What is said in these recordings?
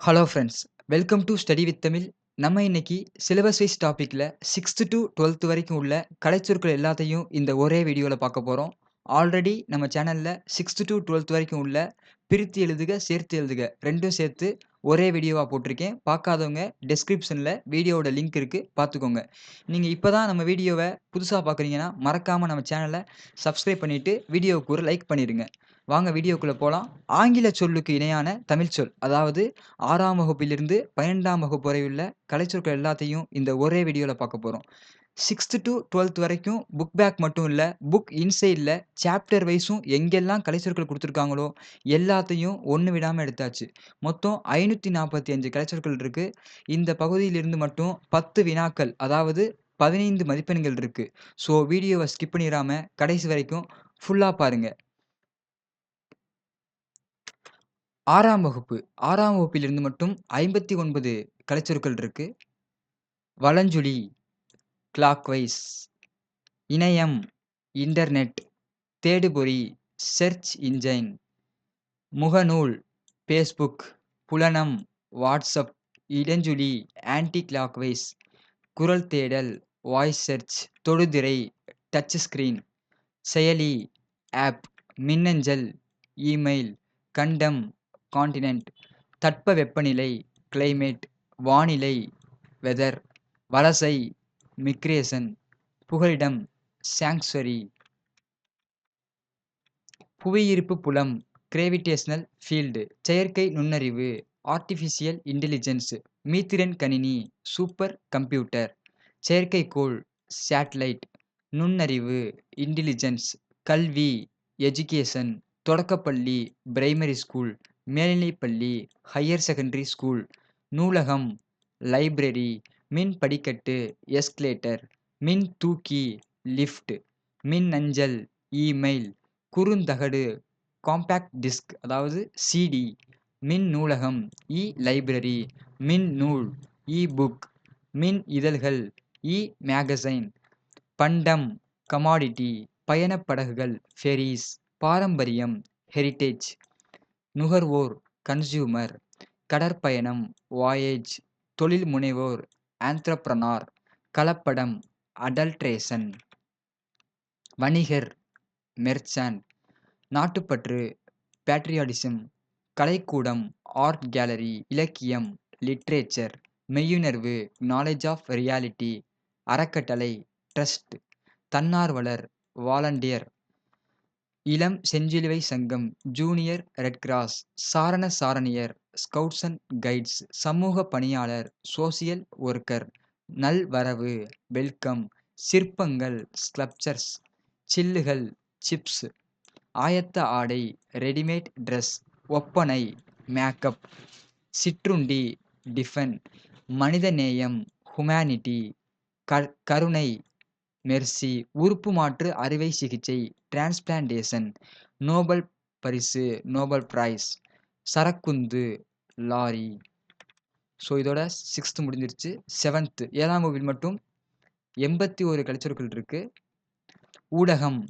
Hello friends welcome to study with Tamil நம்ம இன்னைக்கு syllabus wise டாப்பிக்கில் சிக்ஸ்த்து டு டுவெல்த் வரைக்கும் உள்ள கலைச்சொற்கள் எல்லாத்தையும் இந்த ஒரே வீடியோவில் பார்க்க போகிறோம் ஆல்ரெடி நம்ம சேனலில் சிக்ஸ்த்து டு டுவெல்த் வரைக்கும் உள்ள பிரித்து எழுதுக சேர்த்து எழுதுக ரெண்டும் சேர்த்து ஒரே வீடியோவாக போட்டிருக்கேன். பார்க்காதவங்க டெஸ்கிரிப்ஷனில் வீடியோவோட லிங்க் இருக்குது பார்த்துக்கோங்க. நீங்கள் இப்போ தான் நம்ம வீடியோவை புதுசாக பார்க்குறீங்கன்னா மறக்காமல் நம்ம சேனலை சப்ஸ்கிரைப் பண்ணிவிட்டு வீடியோவுக்கு ஒரு லைக் பண்ணிடுங்க வாங்க வீடியோக்குள்ளே போகலாம் ஆங்கில சொல்லுக்கு இணையான தமிழ் சொல் அதாவது ஆறாம் வகுப்பிலிருந்து பன்னெண்டாம் வகுப்பு வரை உள்ள கலைச்சொற்கள் எல்லாத்தையும் இந்த ஒரே வீடியோவில் பார்க்க போகிறோம் சிக்ஸ்த்து டு டுவெல்த் வரைக்கும் புக் பேக் மட்டும் இல்லை புக் இன்சைடில் சாப்டர் வைஸும் எங்கெல்லாம் கலைச்சொற்கள் கொடுத்துருக்காங்களோ எல்லாத்தையும் ஒன்று விடாமல் எடுத்தாச்சு. மொத்தம் ஐநூற்றி நாற்பத்தி அஞ்சு கலைச்சொற்கள் இருக்குது இந்த பகுதியிலிருந்து மட்டும் பத்து வினாக்கள் அதாவது பதினைந்து மதிப்பெண்கள் இருக்குது ஸோ வீடியோவை ஸ்கிப் பண்ணிடாமல் கடைசி வரைக்கும் ஃபுல்லாக பாருங்கள் ஆறாம் வகுப்பு ஆறாம் வகுப்பிலிருந்து மட்டும் ஐம்பத்தி ஒன்பது கலைச்சொற்கள் இருக்கு. வலஞ்சுழி கிளாக்வைஸ் இணையம் இன்டர்நெட் தேடுபொறி செர்ச் இன்ஜைன் முகநூல் ஃபேஸ்புக் புலனம் வாட்ஸ்அப் இடஞ்சுழி ஆன்டி கிளாக்வைஸ் குரல் தேடல் வாய்ஸ் செர்ச் தொடுதிரை டச் ஸ்கிரீன் செயலி ஆப் மின்னஞ்சல் இமெயில் கண்டம் காண்டினென்ட் தட்ப வெப்பநிலை கிளைமேட் வானிலை வெதர் வலசை மிக்ரேஷன் புகலிடம் சாங்சுவரி புவியீர்ப்பு புலம் கிரேவிடேஷனல் ஃபீல்டு செயற்கை நுண்ணறிவு ஆர்டிஃபிஷியல் இன்டெலிஜென்ஸ் மீத்திரன் கணினி சூப்பர் கம்ப்யூட்டர் செயற்கைக்கோள் சேட்டலைட் நுண்ணறிவு இன்டெலிஜென்ஸ் கல்வி எஜுகேஷன் தொடக்கப்பள்ளி பிரைமரி ஸ்கூல் மேல்நிலைப்பள்ளி ஹையர் செகண்டரி ஸ்கூல் நூலகம் லைப்ரரி மின் படிக்கட்டு எஸ்கலேட்டர் மின் தூக்கி லிஃப்ட் மின் அஞ்சல் இமெயில் குறுந்தகடு காம்பேக்ட் டிஸ்க் அதாவது சிடி மின் நூலகம் இ லைப்ரரி மின் நூல் இ புக் மின் இதழ்கள் இ மேகசைன் பண்டம் கமாடிட்டி பயணப்படகுகள் ஃபெரிஸ் பாரம்பரியம் ஹெரிட்டேஜ் நுகர்வோர் கன்சியூமர் கடற்பயணம் வாயேஜ் தொழில் முனைவோர் ஆந்த்ரப்ரனார் கலப்படம் அடல்ட்ரேஷன் வணிகர் மெர்ச்சன்ட் நாட்டுப்பற்று பேட்ரியாடிசம் கலைக்கூடம் ஆர்ட் கேலரி இலக்கியம் லிட்ரேச்சர் மெய்யுணர்வு நாலேஜ் ஆஃப் ரியாலிட்டி அறக்கட்டளை ட்ரஸ்ட் தன்னார்வலர் வாலண்டியர் இளம் செஞ்சிலுவை சங்கம் ஜூனியர் ரெட் கிராஸ் சாரண சாரணியர் ஸ்கவுட்ஸ் அண்ட் கைட்ஸ் சமூக பணியாளர் சோசியல் ஒர்க்கர் நல்வரவு வெல்கம் சிற்பங்கள் ஸ்கல்ப்சர்ஸ் சில்லுகள் சிப்ஸ் ஆயத்த ஆடை ரெடிமேட் ட்ரெஸ் ஒப்பனை மேக்கப் சிற்றுண்டி டிஃபன் மனிதநேயம் ஹுமானிட்டி க கருணை மெர்சி உறுப்பு மாற்று அறுவை சிகிச்சை டிரான்ஸ்பிளான்டேஷன் நோபல் பரிசு நோபல் பிரைஸ் சரக்குந்து லாரி. ஸோ இதோட சிக்ஸ்த்து முடிஞ்சிருச்சு. செவன்த்து ஏழாம் வகுப்பில் மட்டும் எண்பத்தி ஒரு கலைச்சொற்கள் இருக்குது ஊடகம்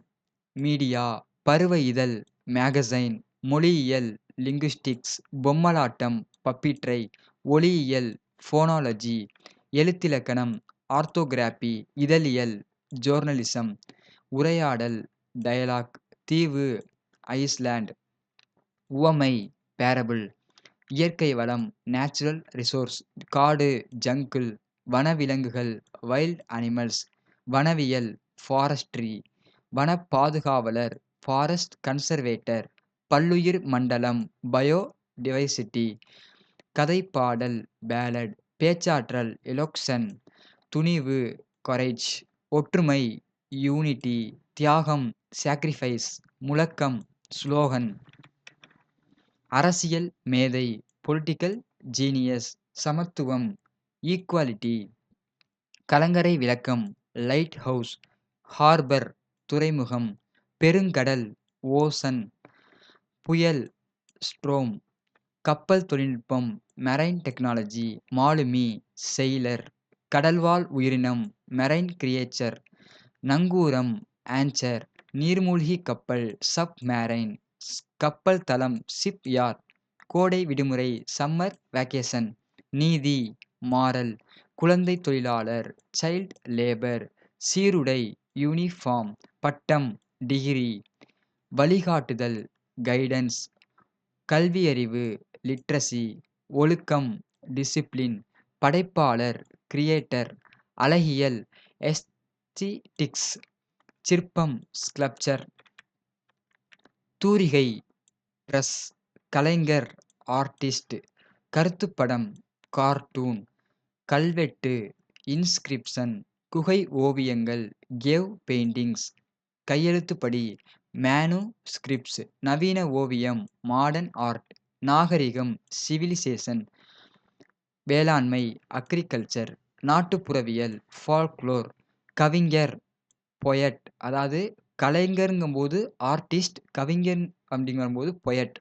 மீடியா பருவ இதழ் மேகசைன் மொழியியல் லிங்குஸ்டிக்ஸ் பொம்மலாட்டம் பப்பிட்ரை ஒளியியல் ஃபோனாலஜி எழுத்திலக்கணம் ஆர்த்தோகிராபி இதழியல் ஜோர்னலிசம் உரையாடல் டயலாக் தீவு ஐஸ்லாண்ட் உவமை பேரபிள் இயற்கை வளம் நேச்சுரல் ரிசோர்ஸ் காடு ஜங்கிள் வனவிலங்குகள் வைல்ட் அனிமல்ஸ் வனவியல் ஃபாரஸ்ட்ரி வன பாதுகாவலர் ஃபாரஸ்ட் கன்சர்வேட்டர் பல்லுயிர் மண்டலம் பயோ டிவைசிட்டி கதைப்பாடல் பேலட் பேச்சாற்றல் எலோக்ஷன் துணிவு கொரேஜ் ஒற்றுமை யூனிட்டி தியாகம் சாக்ரிஃபைஸ் முழக்கம் ஸ்லோகன். அரசியல் மேதை பொலிட்டிக்கல் ஜீனியஸ் சமத்துவம் ஈக்குவாலிட்டி கலங்கரை விளக்கம் லைட் ஹவுஸ் ஹார்பர் துறைமுகம் பெருங்கடல் ஓசன். புயல் ஸ்ட்ரோம் கப்பல் தொழில்நுட்பம் மெரைன் டெக்னாலஜி மாலுமி செயிலர் கடல்வாழ் உயிரினம் மெரைன் கிரியேச்சர் நங்கூரம் ஆன்சர் நீர்மூழ்கி கப்பல் சப் மேரைன் கப்பல் தளம் ஷிப் யார்ட் கோடை விடுமுறை சம்மர் வேக்கேஷன் நீதி. மாறல். குழந்தை தொழிலாளர் சைல்ட் லேபர் சீருடை யூனிஃபார்ம் பட்டம் டிகிரி வழிகாட்டுதல் கைடன்ஸ் கல்வியறிவு லிட்ரஸி ஒழுக்கம் டிசிப்ளின் படைப்பாளர் கிரியேட்டர் அழகியல் எஸ்திடிக்ஸ் சிற்பம் ஸ்கல்ப்சர் தூரிகை ட்ரெஸ் கலைஞர் ஆர்டிஸ்ட் கருத்துப்படம் கார்ட்டூன் கல்வெட்டு இன்ஸ்கிரிப்ஷன் குகை ஓவியங்கள் கேவ் பெயிண்டிங்ஸ் கையெழுத்துப்படி மேனு ஸ்கிரிப்ட்ஸ் நவீன ஓவியம் மாடர்ன் ஆர்ட் நாகரிகம் சிவிலிசேஷன் வேளாண்மை அக்ரிகல்ச்சர் நாட்டுப்புறவியல் ஃபால்க்ளோர் கவிஞர் பொயட் அதாவது கலைஞருங்கும்போது ஆர்டிஸ்ட் கவிஞர் அப்படிங்கும்போது பொயட்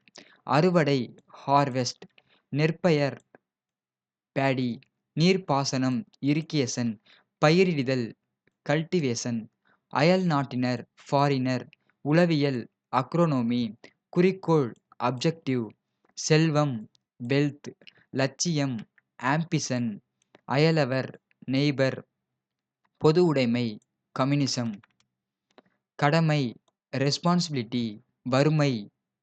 அறுவடை ஹார்வெஸ்ட் நெற்பயர் பேடி நீர்ப்பாசனம் இரிகேசன் பயிரிடுதல் கல்டிவேஷன் அயல் நாட்டினர் ஃபாரினர் உளவியல் அக்ரோனோமி குறிக்கோள் அப்ஜெக்டிவ் செல்வம் வெல்த் லட்சியம் ஆம்பிசன் அயலவர் நெய்பர் பொது உடைமை கம்யூனிசம் கடமை ரெஸ்பான்சிபிலிட்டி வறுமை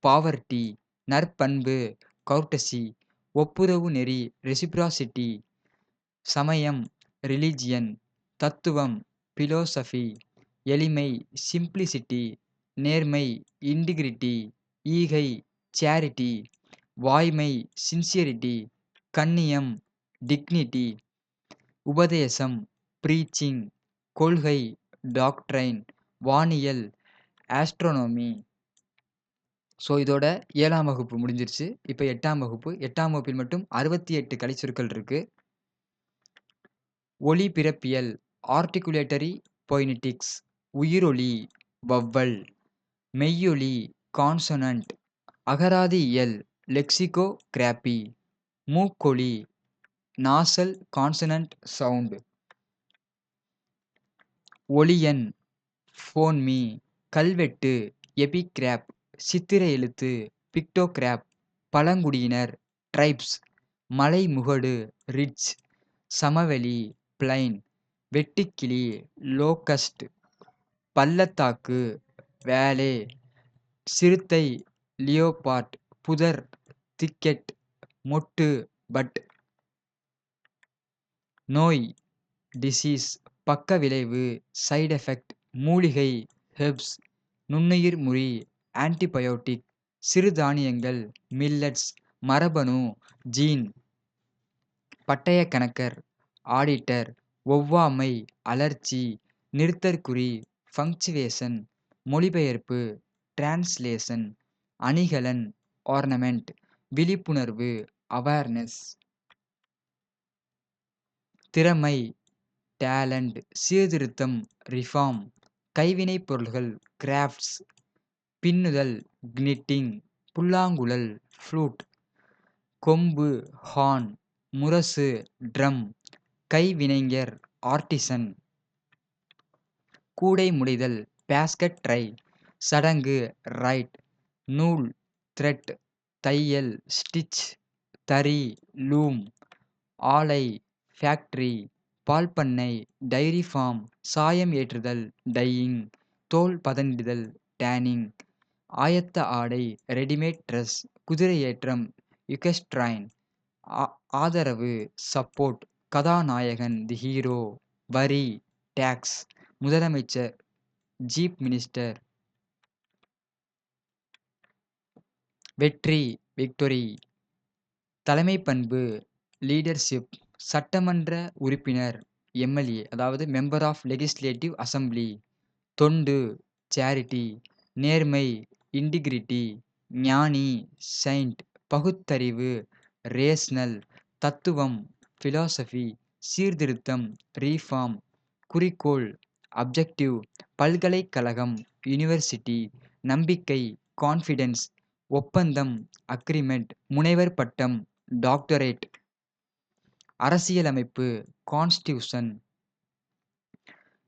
பாவர்ட்டி நற்பண்பு கவுட்டசி ஒப்புரவு நெறி ரெசிப்ராசிட்டி சமயம் ரிலிஜியன் தத்துவம் பிலோசஃபி எளிமை சிம்பிளிசிட்டி நேர்மை இன்டிகிரிட்டி ஈகை சேரிட்டி வாய்மை சின்சியரிட்டி கண்ணியம் டிக்னிட்டி உபதேசம் ப்ரீச்சிங் கொள்கை டாக்ட்ரைன் வானியல் ஆஸ்ட்ரோனோமி ஸோ இதோட ஏழாம் வகுப்பு முடிஞ்சிருச்சு. இப்போ எட்டாம் வகுப்பு. எட்டாம் வகுப்பில் மட்டும் அறுபத்தி எட்டு கலைச்சொற்கள் இருக்குது ஒளி பிறப்பியல் ஆர்டிகுலேட்டரி பொய்னிட்டிக்ஸ் உயிரொலி வவ்வல் மெய்யொலி கான்சனன்ட் அகராதியியல் லெக்சிகோ கிராப்பி மூக்கொலி நாசல் கான்சனன்ட் சவுண்டு ஒளியன் ஃபோன் மீ கல்வெட்டு எபிகிராப் சித்திர எழுத்து பிக்டோகிராப் பழங்குடியினர் ட்ரைப்ஸ் மலைமுகடு ரிட்ஜ் சமவெளி பிளைன் வெட்டுக்கிளி லோக்கஸ்ட் பள்ளத்தாக்கு வேலே சிறுத்தை லியோபார்ட் புதர் திக்கெட் மொட்டு பட் நோய் டிசீஸ் பக்க விளைவு சைடு எஃபெக்ட் மூலிகை ஹெர்ப்ஸ் நுண்ணுயிர் முறி ஆன்டிபயோட்டிக் சிறுதானியங்கள் மில்லட்ஸ் மரபணு ஜீன் பட்டய கணக்கர் ஆடிட்டர் ஒவ்வாமை அலர்ச்சி நிறுத்தற்குறி ஃபங்க்சுவேஷன் மொழிபெயர்ப்பு டிரான்ஸ்லேஷன் அணிகலன் ஆர்னமெண்ட் விழிப்புணர்வு அவேர்னஸ் திறமை டேலண்ட் சீர்திருத்தம் ரிஃபார்ம் கைவினைப் பொருள்கள் கிராஃப்ட்ஸ் பின்னுதல் கினிட்டிங் புல்லாங்குழல் ஃப்ளூட் கொம்பு ஹார்ன் முரசு ட்ரம் கைவினைஞர் ஆர்டிசன். கூடை முடிதல் பேஸ்கட் ட்ரை சடங்கு ரைட் நூல் த்ரெட் தையல் ஸ்டிச் தறி லூம் ஆலை ஃபேக்ட்ரி. பால் பண்ணை டைரி ஃபார்ம் சாயம் ஏற்றுதல் டையிங் தோல் பதனிடுதல் டேனிங் ஆயத்த ஆடை ரெடிமேட் ட்ரெஸ் குதிரையேற்றம் யுகெஸ்ட்ரைன் ஆதரவு சப்போர்ட் கதாநாயகன் தி ஹீரோ வரி டேக்ஸ் முதலமைச்சர் ஜீப் மினிஸ்டர். வெற்றி விக்டோரி. தலைமை பண்பு லீடர்ஷிப். சட்டமன்ற உறுப்பினர் எம்எல்ஏ அதாவது மெம்பர் ஆஃப் லெகிஸ்லேட்டிவ் அசம்பிளி தொண்டு சேரிட்டி நேர்மை இன்டிகிரிட்டி ஞானி சைண்ட் பகுத்தறிவு ரேஸ்னல் தத்துவம் ஃபிலாசபி சீர்திருத்தம் ரீஃபார்ம் குறிக்கோள் அப்ஜெக்டிவ் பல்கலைக்கழகம் யூனிவர்சிட்டி நம்பிக்கை கான்ஃபிடென்ஸ் ஒப்பந்தம் அக்ரிமெண்ட் முனைவர் பட்டம் டாக்டரேட் அரசியலமைப்பு கான்ஸ்டியூஷன்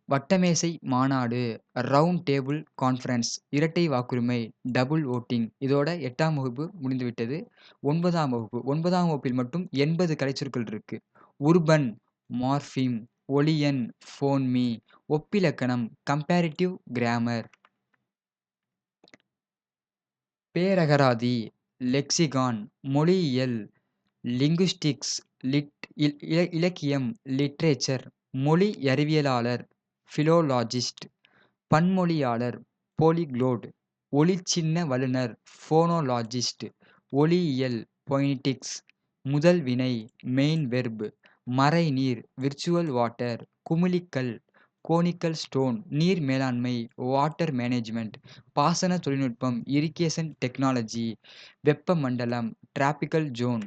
வட்டமேசை மாநாடு, ரவுண்ட் டேபிள் கான்ஃபரன்ஸ், இரட்டை வாக்குரிமை, டபுள் ஓட்டிங் இதோட எட்டாம் வகுப்பு முடிந்துவிட்டது. ஒன்பதாம் வகுப்பு ஒன்பதாம் வகுப்பில் மட்டும் 80 கலைச்சொற்கள் இருக்கு. உர்பன், மார்ஃபிம், ஒலியன், ஃபோன்மி, ஒப்பிலக்கணம், கம்பேரிட்டிவ் கிராமர். பேரகராதி, லெக்சிகான், மொழியியல், லிங்குஸ்டிக்ஸ், லிட் இல இலக்கியம், லிட்ரேச்சர், மொழியறிவியலாளர், ஃபிலோலாஜிஸ்ட் பன்மொழியாளர், பொலிக்ளோட், ஒலிச்சின்ன வல்லுனர், ஃபோனோலாஜிஸ்ட், ஒலியியல், பொயினடிக்ஸ், முதல் வினை, மெயின் வெர்ப், மறைநீர், விர்ச்சுவல் வாட்டர், குமிழிக்கல், கோனிக்கல் ஸ்டோன், நீர் மேலாண்மை, வாட்டர் மேனேஜ்மெண்ட் பாசன தொழில்நுட்பம், இரிகேஷன் டெக்னாலஜி, வெப்பமண்டலம், டிராபிக்கல் ஜோன்,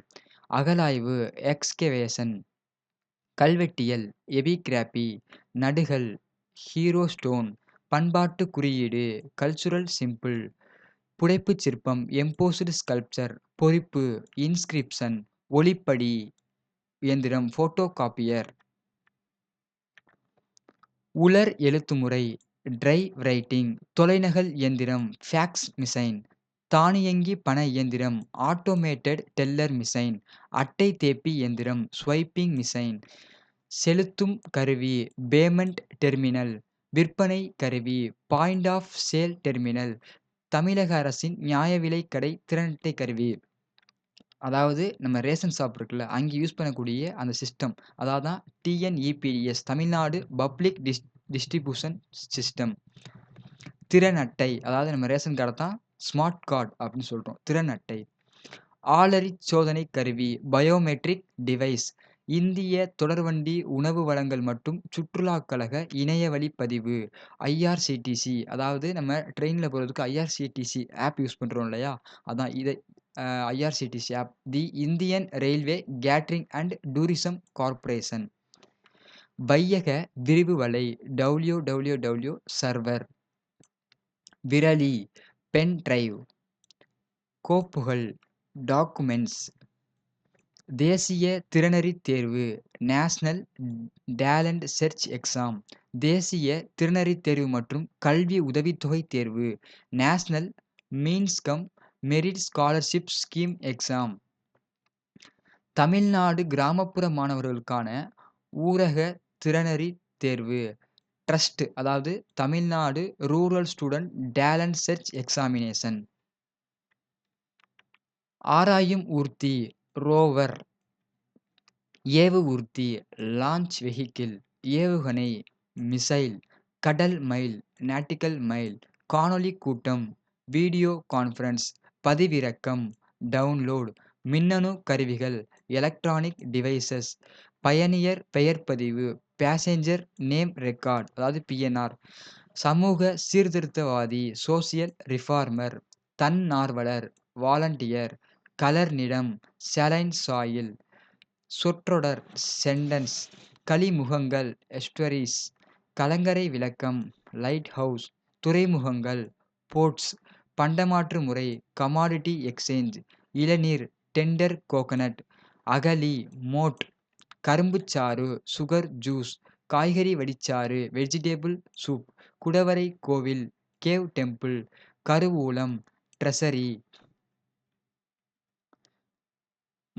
அகழாய்வு, எக்ஸ்கவேஷன், கல்வெட்டியல், எபிகிராபி, நடுகல், ஹீரோஸ்டோன், பண்பாட்டு குறியீடு, கல்ச்சுரல் சிம்பிள், புடைப்புச் சிற்பம், எம்போஸ்டு ஸ்கல்ப்சர், பொறிப்பு, இன்ஸ்கிரிப்ஷன், ஒளிப்படி இயந்திரம், போட்டோகாப்பியர். உலர் எழுத்துமுறை, ட்ரை ரைட்டிங், தொலைநகல் இயந்திரம், ஃபேக்ஸ் மிசைன் தானியங்கி பண இயந்திரம், ஆட்டோமேட்டட் டெல்லர் மிசைன் அட்டை தேப்பி இயந்திரம், ஸ்வைப்பிங் மிசைன் செலுத்தும் கருவி, பேமெண்ட் டெர்மினல், விற்பனை கருவி, பாயிண்ட் ஆஃப் சேல் டெர்மினல், தமிழக அரசின் நியாய விலை கடை திறனட்டை கருவி. அதாவது நம்ம ரேஷன் ஷாப் இருக்குல்ல, அங்கே யூஸ் பண்ணக்கூடிய அந்த சிஸ்டம். அதாவது தான் TNEPDS Tamil Nadu public dis distribution system. திறன் அட்டை அதாவது நம்ம ரேஷன் கார்டை தான் ஸ்மார்ட் கார்ட் அப்படின்னு சொல்கிறோம் திறன் அட்டை. ஆளறி சோதனை கருவி, பயோமெட்ரிக் டிவைஸ், இந்திய தொடர்வண்டி உணவு வழங்கல் மற்றும் சுற்றுலா கழக இணையவழி பதிவு, ஐஆர்சிடிசி அதாவது நம்ம ட்ரெயினில் போகிறதுக்கு ஐஆர்சிடிசி ஆப் யூஸ் பண்ணுறோம் இல்லையா? அதான் இதை IRCTC app. The Indian railway catering and tourism corporation. வையக விரிவு வலை, டபிள்யூ.டபிள்யூ.டபிள்யூ சர்வர். விரலி, பென் டிரைவ். கோப்புகள், டாக்குமெண்ட்ஸ். தேசிய திறனறித் தேர்வு, நேஷ்னல் டேலண்ட் சர்ச் எக்ஸாம். தேசிய திறனறித் தேர்வு மற்றும் கல்வி உதவித்தொகை தேர்வு, national means cum merit scholarship scheme exam. Tamil Nadu கிராமப்புற மாணவர்களுக்கான ஊரக திறனறி தேர்வு, ட்ரஸ்ட் அதாவது Tamil Nadu rural student talent search examination. ஆராயும் ஊர்த்தி ரோவர். ஏவு ஊர்த்தி லான்ச் வெஹிக்கிள். ஏவுகணை, மிசைல். கடல் மைல், நாட்டிகல் மைல். காணொளிக் கூட்டம், வீடியோ கான்ஃபரன்ஸ் பதிவிறக்கம், டவுன்லோட். மின்னணு கருவிகள், எலக்ட்ரானிக் டிவைசஸ். பயணியர் பெயர் பதிவு, பேசஞ்சர் நேம் ரெக்கார்ட் அதாவது பிஎன்ஆர். சமூக சீர்திருத்தவாதி, சோசியல் ரிஃபார்மர். தன்னார்வலர், வாலண்டியர். கலர் நிறம், சாயில். சொற்றொடர், சென்டென்ஸ். கலிமுகங்கள் எஸ்டரிஸ் கலங்கரை விளக்கம், லைட் ஹவுஸ். துறைமுகங்கள், போர்ட்ஸ். பண்டமாற்று முறை, கமாடிட்டி எக்ஸ்சேஞ்ச். இளநீர், டெண்டர் கோகனட். அகலி மோட். கரும்புச்சாறு, சுகர் ஜூஸ். காய்கறி வடிச்சாறு, வெஜிடேபிள் சூப். குடவரை கோவில், கேவ் டெம்பிள். கருவூலம், ட்ரெஸரி.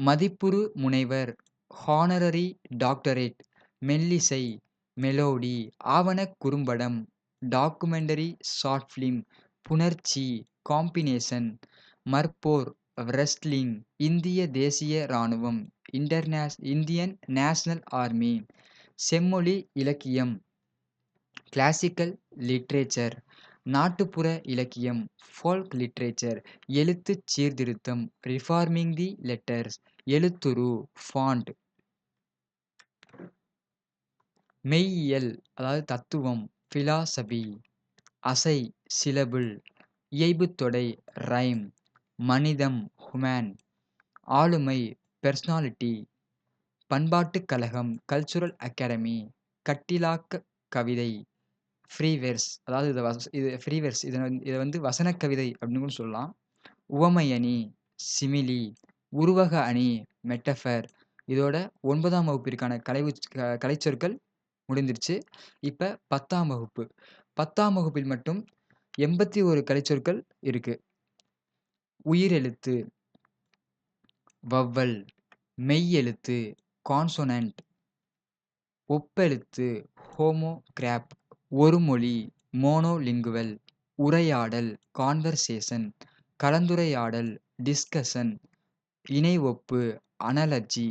மதிப்புறு முனைவர், ஹானரரி டாக்டரேட். மெல்லிசை, மெலோடி. ஆவணக் குறும்படம், டாக்குமெண்டரி ஷார்ட் ஃபிலிம் புணர்ச்சி, காம்பினேஷன். மற்போர், ரெஸ்ட்லிங். இந்திய தேசிய ராணுவம், இன்டர்நேஷ் இந்தியன் நேஷனல் ஆர்மி. செம்மொழி இலக்கியம், கிளாசிக்கல் லிட்ரேச்சர். நாட்டுப்புற இலக்கியம், ஃபோல்க் லிட்ரேச்சர். எழுத்துச் சீர்திருத்தம், ரிஃபார்மிங் தி லெட்டர்ஸ். எழுத்துரு, ஃபாண்ட். மெய்யியல் அதாவது தத்துவம், ஃபிலாசபி அசை, சிலபிள். இயைபுத்தொடை, ரைம். மனிதம், ஹுமேன் ஆளுமை, பெர்சனாலிட்டி. பண்பாட்டுக் கழகம், கல்ச்சுரல் அகாடமி. கட்டிலாக்க கவிதை, ஃப்ரீவெர்ஸ் அதாவது இதை வச இது ஃப்ரீவெர்ஸ் இதை இதை வந்து வசனக் கவிதை அப்படின்னு கூட சொல்லலாம். உவமையணி, சிமிலி. உருவக அணி, மெட்டஃபர். இதோட ஒன்பதாம் வகுப்பிற்கான கலைவுச் க கலைச்சொற்கள் முடிந்துருச்சு. இப்போ பத்தாம் வகுப்பு. 10ஆம் வகுப்பில் மட்டும் 81 கலைச்சொற்கள் இருக்குது உயிரெழுத்து வவ்வல், மெய்யெழுத்து கான்சோனன்ட், ஒப்பெழுத்து ஹோமோகிராப், ஒருமொழி மோனோலிங்குவல், உரையாடல் கான்வர்சேஷன், கலந்துரையாடல் டிஸ்கஷன், இணை ஒப்பு அனலஜி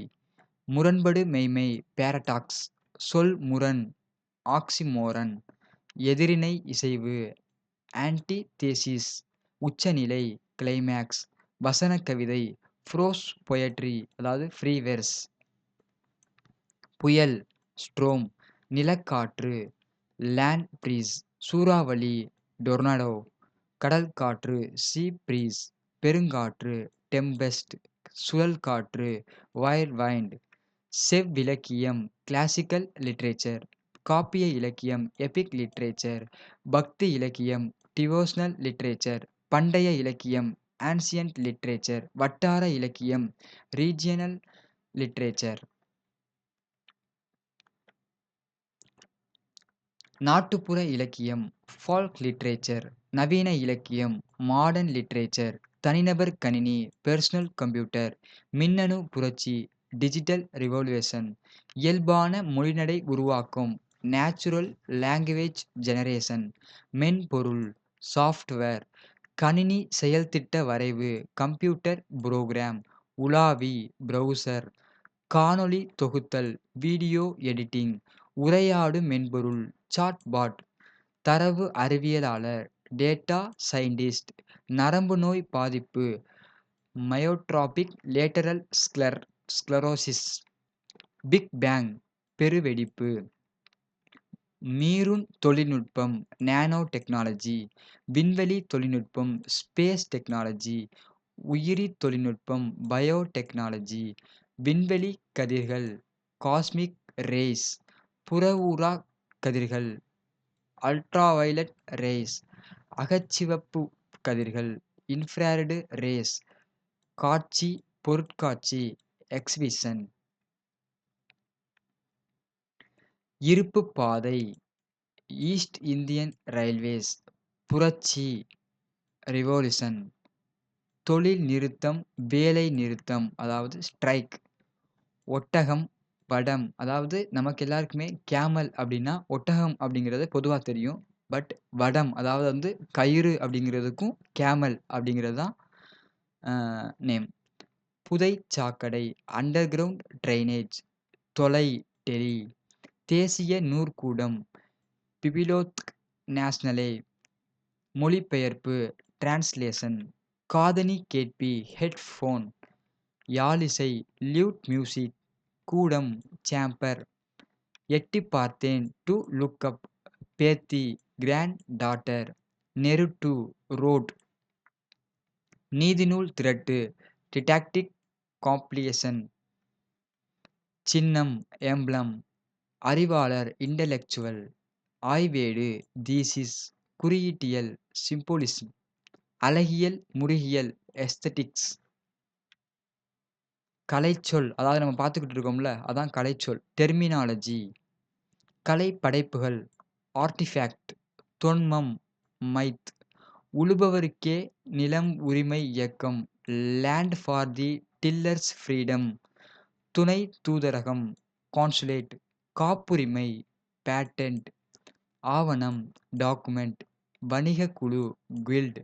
முரண்படு மெய்மை பேரடாக்ஸ் சொல் முரண் ஆக்சிமோரன், எதிரிணை இசைவு ஆன்டிதேசிஸ், உச்சநிலை கிளைமேக்ஸ் வசன வசனக்கவிதை புரோஸ் பொயட்ரி அதாவது ஃப்ரீ வெர்ஸ். புயல் ஸ்ட்ரோம், நிலக்காற்று லேண்ட் ப்ரீஸ், சூறாவளி டொர்னடோ, கடல் காற்று சீ ப்ரீஸ், பெருங்காற்று டெம்பெஸ்ட், சுழல் காற்று வொயர்வைண்ட், செவ்விலக்கியம் கிளாசிக்கல் லிட்ரேச்சர், காப்பிய இலக்கியம் எபிக் லிட்ரேச்சர், பக்தி இலக்கியம் டிவோஷனல் லிட்ரேச்சர், பண்டைய இலக்கியம் ஆன்சியன்ட் லிட்ரேச்சர், வட்டார இலக்கியம் ரீஜியனல் லிட்ரேச்சர். நாட்டுப்புற இலக்கியம் ஃபால்க் லிட்ரேச்சர், நவீன இலக்கியம் மாடர்ன் லிட்ரேச்சர், தனிநபர் கணினி பெர்சனல் கம்ப்யூட்டர், மின்னணு புரட்சி டிஜிட்டல் ரிவல்யூஷன் இயல்பான மொழிநடை உருவாக்கம் நேச்சுரல் லாங்குவேஜ் ஜெனரேஷன், மென்பொருள் சாஃப்ட்வேர் கணினி செயல்திட்ட வரைவு கம்ப்யூட்டர் புரோகிராம், உலாவி ப்ரௌசர் காணொளி தொகுத்தல் வீடியோ எடிட்டிங், உரையாடு மென்பொருள் சாட்பாட், தரவு அறிவியலாளர் டேட்டா சயின்டிஸ்ட், நரம்பு நோய் பாதிப்பு myotrophic lateral sclerosis, big bang பெருவெடிப்பு, மீறுண் தொழில்நுட்பம் நேனோ டெக்னாலஜி, விண்வெளி தொழில்நுட்பம் ஸ்பேஸ் டெக்னாலஜி, உயிரி தொழில்நுட்பம் பயோ டெக்னாலஜி, விண்வெளி கதிர்கள் காஸ்மிக் ரேஸ், புறவுரா கதிர்கள் அல்ட்ராவயலட் ரேஸ், அகச்சிவப்பு கதிர்கள் இன்ஃப்ராரெட் ரேஸ், காட்சி பொருட்காட்சி எக்சிபிஷன். இருப்பு பாதை ஈஸ்ட் இந்தியன் ரயில்வேஸ், புரட்சி ரிவோல்யூஷன் தொழில் நிறுத்தம் வேலை நிறுத்தம் அதாவது ஸ்ட்ரைக், ஒட்டகம் படம் அதாவது நமக்கு எல்லாருக்குமே கேமல் அப்படின்னா ஒட்டகம் அப்படிங்கிறது பொதுவாக தெரியும். பட் வடம் அதாவது வந்து கயிறு அப்படிங்கிறதுக்கும் கேமல் அப்படிங்கிறது தான் நேம். புதை சாக்கடை அண்டர்கிரவுண்ட் ட்ரைனேஜ் தொலை டெலி, தேசிய நூற்கூடம் பிபிலோத்க் நேஷ்னலே மொழிபெயர்ப்பு டிரான்ஸ்லேஷன், காதணி கேட்பி ஹெட்ஃபோன் யாழிசை லியூட் மியூசிக், கூடம் சேம்பர், எட்டிப் பார்த்தேன் டு லுக் அப், பேத்தி கிராண்ட் டாட்டர், நெருட்டு ரோட், நீதிநூல் திரட்டு டிடாக்டிக் காம்ப்ளியேஷன், சின்னம் எம்ப்ளம் அறிவாளர் இன்டலெக்சுவல், ஆய்வேடு தீசிஸ், குறியீட்டியல் சிம்போலிசம், அழகியல் முருகியல் எஸ்தட்டிக்ஸ் கலைச்சொல் அதாவது நம்ம பார்த்துக்கிட்டு இருக்கோம்ல அதான் கலைச்சொல். டெர்மினாலஜி. கலை படைப்புகள் ஆர்டிஃபேக்ட், தொன்மம் மைத், உழுபவருக்கே நிலம் உரிமை இயக்கம். Land for the tillers freedom, துணை தூதரகம் கான்சுலேட், காப்புரிமை பேட்டன்ட் ஆவணம் டாக்குமெண்ட், வணிகக் குழு கில்ட்,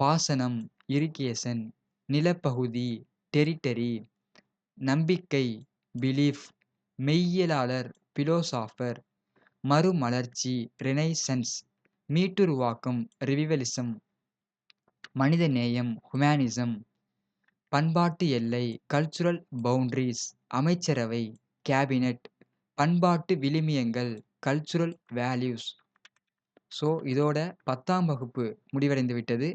பாசனம் இரிகேஷன், நிலப்பகுதி டெரிட்டரி, நம்பிக்கை பிலீஃப், மெய்யியலாளர் பிலோசாஃபர் மறுமலர்ச்சி ரினைசன்ஸ் மீட்டுருவாக்கம் ரிவிவலிசம், மனிதநேயம் ஹுமானிசம் பண்பாட்டு எல்லை கல்ச்சுரல் பவுண்ட்ரிஸ் அமைச்சரவை கேபினட், பண்பாட்டு விழுமியங்கள் கல்ச்சுரல் வேல்யூஸ். ஸோ இதோட 10ஆம் வகுப்பு முடிவடைந்து விட்டது.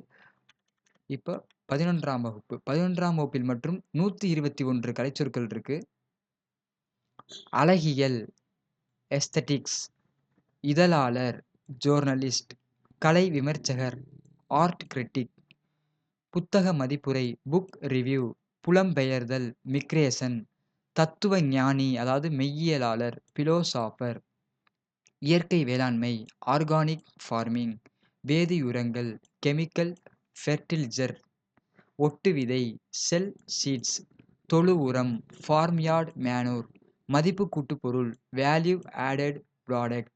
இப்போ பதினொன்றாம் வகுப்பு. 11ஆம் வகுப்பில் மற்றும் நூற்றி இருபத்தி ஒன்று கலைச்சொற்கள் இருக்கு. அழகியல் எஸ்தட்டிக்ஸ் இதழாளர் ஜோர்னலிஸ்ட், கலை விமர்சகர் ஆர்ட் கிரிட்டிக், புத்தக மதிப்புரை புக் ரிவ்யூ, புலம்பெயர்தல் மிக்ரேஷன், தத்துவ ஞானி அதாவது மெய்யியலாளர் பிலோசாபர், இயற்கை வேளாண்மை ஆர்கானிக் ஃபார்மிங் வேதியுரங்கள் கெமிக்கல் ஃபெர்டிலிசர் ஒட்டு விதை செல் சீட்ஸ் தொழு உரம் ஃபார்ம்யார்ட் மேனூர் மதிப்பு கூட்டுப்பொருள் வேல்யூ ஆடட் ப்ராடக்ட்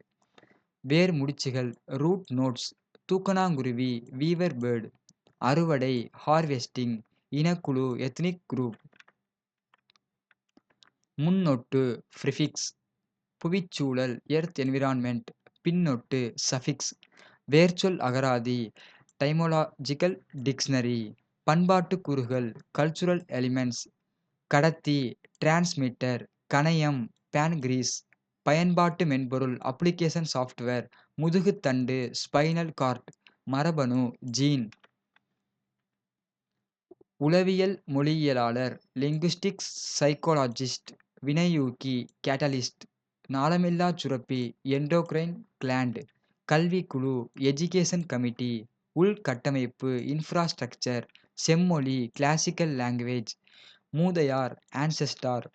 வேர் முடிச்சுகள் ரூட் நோட்ஸ் தூக்கணாங்குருவி வீவர் பேர்டு அறுவடை ஹார்வெஸ்டிங் இனக்குழு எத்னிக் குரூப் முன்னொட்டு ப்ரிஃபிக்ஸ் புவிச்சூழல் எர்த் என்விரான்மெண்ட் பின்னொட்டு சஃபிக்ஸ் வேர்ச்சொல் அகராதி டைமோலாஜிக்கல் டிக்ஷனரி பண்பாட்டு கூறுகள் கல்ச்சுரல் எலிமெண்ட்ஸ் கடத்தி டிரான்ஸ்மிட்டர் கணையம் பேன்கிரீஸ் பயன்பாட்டு மென்பொருள் அப்ளிகேஷன் சாஃப்ட்வேர் முதுகுத்தண்டு ஸ்பைனல் கார்ட் மரபணு ஜீன். உளவியல் மொழியியலாளர் லிங்குஸ்டிக்ஸ் சைக்கோலாஜிஸ்ட் வினையூக்கி கேட்டலிஸ்ட் நாளமில்லா சுரப்பி எண்டோக்ரைன் கிளாண்ட் கல்விக்குழு எஜுகேஷன் கமிட்டி உள்கட்டமைப்பு இன்ஃப்ராஸ்ட்ரக்சர் செம்மொழி கிளாசிக்கல் லாங்குவேஜ் மூதையார் ஆன்செஸ்டார்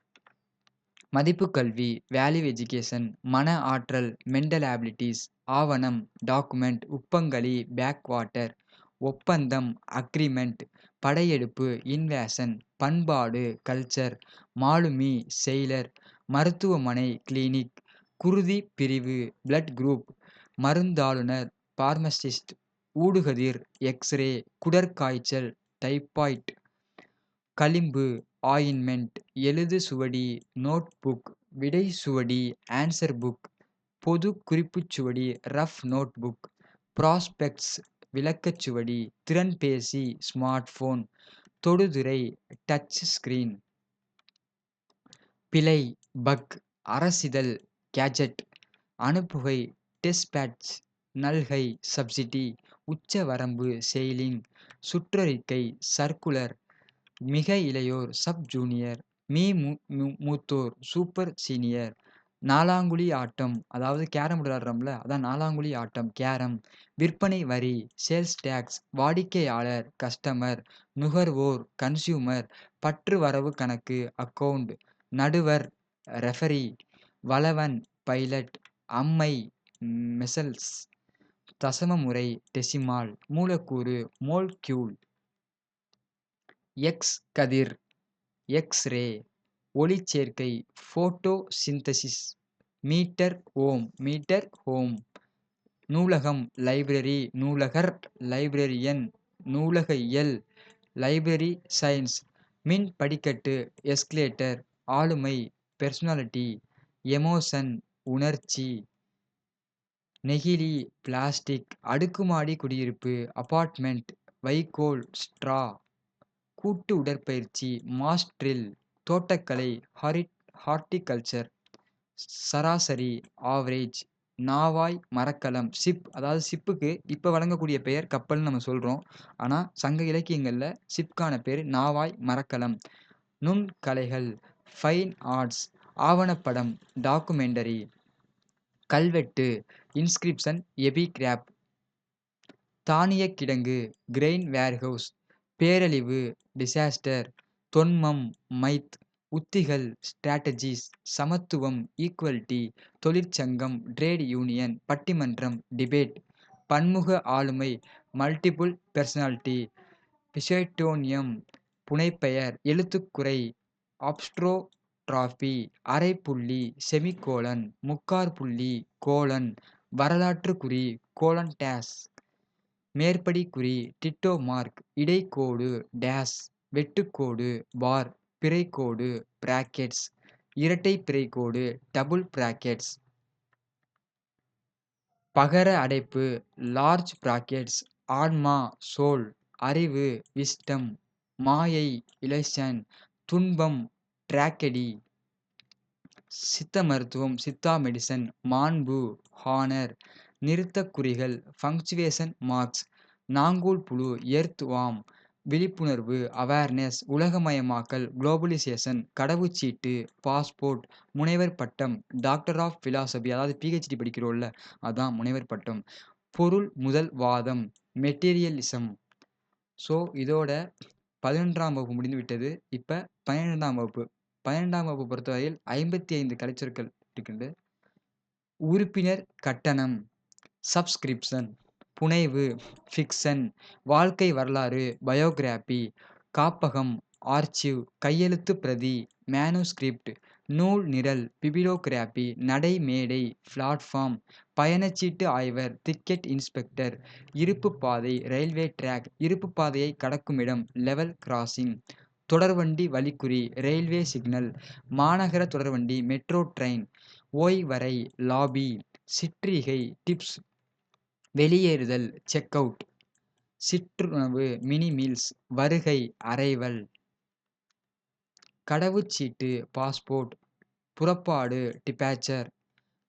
மதிப்பு கல்வி வேல்யூ எஜுகேஷன் மன ஆற்றல் மென்டல் ஆபிலிட்டிஸ் ஆவணம் டாக்குமெண்ட் உப்பங்களி பேக்வாட்டர் ஒப்பந்தம் அக்ரிமெண்ட் படையெடுப்பு இன்வேஷன் பண்பாடு கல்ச்சர் மாலுமி செயலர் மருத்துவமனை கிளினிக் குருதி பிரிவு பிளட் குரூப் மருந்தாளுநர் பார்மசிஸ்ட் ஊடுகதிர் எக்ஸ்ரே குடற்காய்ச்சல் டைபாய்ட் களிம்பு ஆயின்மெண்ட் எழுது சுவடி நோட்புக் விடை சுவடி ஆன்சர் புக் பொது குறிப்புச் சுவடி ரஃப் நோட்புக் ப்ராஸ்பெக்ட்ஸ் விளக்கச்சுவடி திறன்பேசி ஸ்மார்ட் ஃபோன் தொடுதிரை டச் ஸ்கிரீன் பிழை பக் அரசிதழ் கேஜெட் அனுப்புகை டிஸ்பேட்ச் நல்கை சப்சிடி உச்சவரம்பு செயிலிங் சுற்றறிக்கை சர்க்குலர் மிக இளையோர் சப் ஜூனியர் மீ மூத்தோர் சூப்பர் சீனியர் நாலாங்குழி ஆட்டம். அதாவது கேரம் விளையாடுறோம்ல அதான் நாலாங்குழி ஆட்டம். கேரம் விற்பனை வரி சேல்ஸ் டேக்ஸ் வாடிக்கையாளர் கஸ்டமர் நுகர்வோர் கன்சியூமர் பற்று வரவு கணக்கு அக்கவுண்ட் நடுவர் ரெஃபரி வளவன் பைலட் அம்மை மெசல்ஸ் தசம முறை டெசிமால் மூலக்கூறு மோல்கியூல் எக்ஸ் கதிர் எக்ஸ்ரே ஒளிச்சேர்க்கை photosynthesis meter ohm meter ohm நூலகம் லைப்ரரி நூலகர் லைப்ரரியன் நூலக இயல் லைப்ரரி சயின்ஸ் மின் படிக்கட்டு எஸ்கலேட்டர் ஆளுமை பெர்சனாலிட்டி எமோஷன் உணர்ச்சி நெகிழி பிளாஸ்டிக் அடுக்குமாடி குடியிருப்பு அபார்ட்மெண்ட் வைக்கோல் ஸ்ட்ரா கூட்டு உடற்பயிற்சி மாஸ்ட்ரில் தோட்டக்கலை ஹாரி ஹார்டிகல்ச்சர் சராசரி ஆவரேஜ் நாவாய் மரக்கலம் ஷிப் அதாவது ஷிப்புக்கு இப்போ வழங்கக்கூடிய பெயர் கப்பல்னு நம்ம சொல்கிறோம் ஆனால் சங்க இலக்கியங்களில் சிப்கான பேர் நாவாய் மரக்கலம். நுண்கலைகள் ஃபைன் ஆர்ட்ஸ் ஆவணப்படம் டாக்குமெண்டரி கல்வெட்டு இன்ஸ்கிரிப்ஷன் எபிகிராப் தானிய கிடங்கு கிரெயின் வேர்ஹவுஸ் பேரழிவு டிசாஸ்டர் தொன்மம் மைத் உத்திகள் ஸ்ட்ராட்டஜிஸ் சமத்துவம் ஈக்குவல்டி தொழிற்சங்கம் ட்ரேட் யூனியன் பட்டிமன்றம் டிபேட் பன்முக ஆளுமை மல்டிபிள் பெர்சனாலிட்டி பிசைட்டோனியம் புனைப்பெயர் எழுத்துக்குறை அப்ஸ்ட்ரோட்ராபி அரைப்புள்ளி செமிகோலன் முக்காற்புள்ளி கோலன் வரலாற்று குறி கோலன் டேஸ் மேற்படி குறி டிட்டோ மார்க் இடைக்கோடு டேஸ் வெட்டுக்கோடு பார் பிறைக்கோடு பிராக்கெட்ஸ். இரட்டை பிறைக்கோடு டபுள் பிராக்கெட்ஸ். பகர அடைப்பு லார்ஜ் பிராக்கெட்ஸ். ஆன்மா சோல் அறிவு விஸ்டம் மாயை இலசன் துன்பம் டிராக்கடி. சித்த மருத்துவம் சித்தா மெடிசன் மாண்பு ஹானர். நிறுத்தக்குறிகள் ஃபங்க்சுவேஷன் மார்க்ஸ். நாங்கூல் புழு எர்த் வாம். விழிப்புணர்வு அவேர்னஸ் உலகமயமாக்கல் குளோபலைசேஷன் கடவுச்சீட்டு பாஸ்போர்ட் முனைவர் பட்டம் டாக்டர் ஆஃப் ஃபிலாசபி அதாவது பிஹெச்டி படிக்கிறோம்ல அதான் முனைவர் பட்டம். பொருள் முதல் வாதம் மெட்டீரியலிசம் ஸோ இதோட பதினொன்றாம் வகுப்பு முடிந்து விட்டது. இப்போ பன்னிரெண்டாம் வகுப்பு. பன்னிரெண்டாம் வகுப்பு பொறுத்தவரையில் ஐம்பத்தி ஐந்து கலைச்சொற்கள் இருக்கின்றது. உறுப்பினர் கட்டணம் சப்ஸ்கிரிப்ஷன் புனைவு ஃபிக்ஷன் வாழ்க்கை வரலாறு பயோகிராபி காப்பகம் ஆர்ச்சிவ் கையெழுத்து பிரதி மேனுஸ்கிரிப்ட் நூல் நிரல் பிபிலோகிராபி நடை மேடை பிளாட்ஃபார்ம் பயணச்சீட்டு ஆய்வர் டிக்கெட் இன்ஸ்பெக்டர் இருப்பு பாதை ரயில்வே டிராக் இருப்பு பாதையை கடக்குமிடம் லெவல் கிராசிங் தொடர்வண்டி வழிக்குறி ரயில்வே சிக்னல் மாநகர தொடர்வண்டி மெட்ரோ ட்ரெயின் ஓய்வறை லாபி சிற்றிகை டிப்ஸ் வெளியேறுதல் செக் அவுட் சிற்றுணவு மினி மீல்ஸ் வருகை அரைவல் கடவுச்சீட்டு பாஸ்போர்ட் புறப்பாடு டிபேச்சர்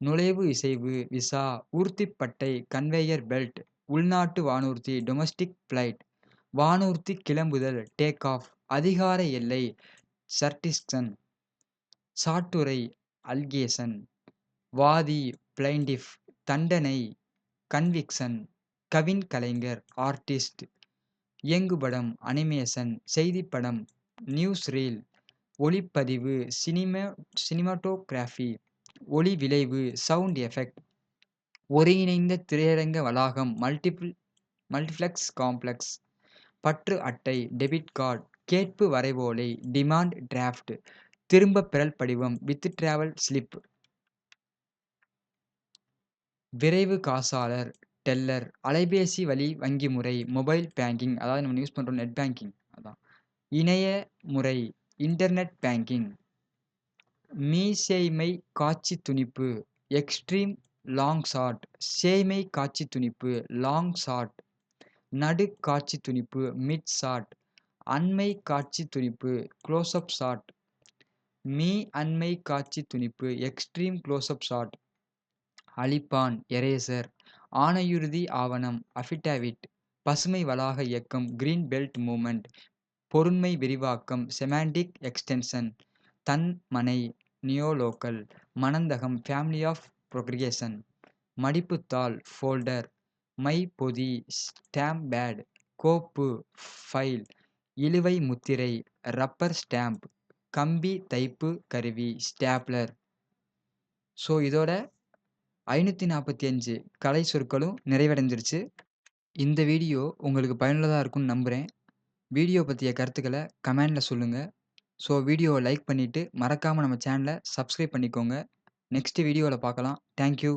நுழைவு இசைவு விசா ஊர்த்திப்பட்டை கன்வேயர் பெல்ட் உள்நாட்டு வானூர்தி டொமஸ்டிக் ஃப்ளைட் வானூர்த்தி கிளம்புதல் டேக் ஆஃப் அதிகார எல்லை சர்டிஸ்கன் சாட்டுரை அல்கேசன் வாதி பிளைண்டிஃப் தண்டனை கன்விக்ஷன் கவின் கலைஞர் ஆர்டிஸ்ட் இயங்குபடம் அனிமேஷன் செய்திப்படம் நியூஸ் ரீல் ஒளிப்பதிவு சினிமா சினிமாட்டோகிராஃபி ஒளி விளைவு சவுண்ட் எஃபெக்ட் ஒருங்கிணைந்த திரையரங்க வளாகம் மல்டிபிள் மல்டிப்ளெக்ஸ் காம்ப்ளெக்ஸ் பற்று அட்டை டெபிட் கார்டு கேட்பு வரைவோலை டிமாண்ட் டிராஃப்ட் திரும்ப பெறல் படிவம் வித் டிராவல் ஸ்லிப் விரைவு காசாளர் டெல்லர் அலைபேசி வழி வங்கி முறை மொபைல் பேங்கிங் அதாவது நம்ம யூஸ் பண்ணுறோம் நெட் பேங்கிங் அதான். இணைய முறை இன்டர்நெட் பேங்கிங் மீசேய்மை காட்சி துணிப்பு எக்ஸ்ட்ரீம் லாங் ஷாட் சேய்மை காட்சி துணிப்பு லாங் ஷாட் நடு காட்சி துணிப்பு மிட் ஷாட் அண்மை காட்சி துணிப்பு க்ளோஸ்அப் ஷாட் மீ அண்மை காட்சி துணிப்பு எக்ஸ்ட்ரீம் க்ளோஸ்அப் ஷாட் அழிப்பான் எரேசர். ஆணையுறுதி ஆவணம் அஃபிடாவிட் பசுமை வளாக இயக்கம் கிரீன் பெல்ட் மூமெண்ட் பொருண்மை விரிவாக்கம் செமாண்டிக் எக்ஸ்டென்ஷன் தன் மனை நியோலோக்கல் மணந்தகம் ஃபேமிலி ஆஃப் ப்ரொக்ரியேஷன் மடிப்புத்தாள் ஃபோல்டர் மை பொதி ஸ்டாம்ப் பேட் கோப்பு ஃபைல் இழுவை முத்திரை ரப்பர் ஸ்டாம்ப் கம்பி தைப்பு கருவி ஸ்டேப்லர் ஸோ இதோட ஐநூற்றி நாற்பத்தி அஞ்சு கலை சொற்களும் நிறைவடைஞ்சிருச்சு. இந்த வீடியோ உங்களுக்கு பயனுள்ளதாக இருக்கும்னு நம்புகிறேன் வீடியோ பற்றிய கருத்துக்களை கமெண்டில் சொல்லுங்கள் ஸோ வீடியோவை லைக் பண்ணிவிட்டு மறக்காமல் நம்ம சேனலை சப்ஸ்கிரைப் பண்ணிக்கோங்க. நெக்ஸ்ட் வீடியோவில் பார்க்கலாம். தேங்க்யூ.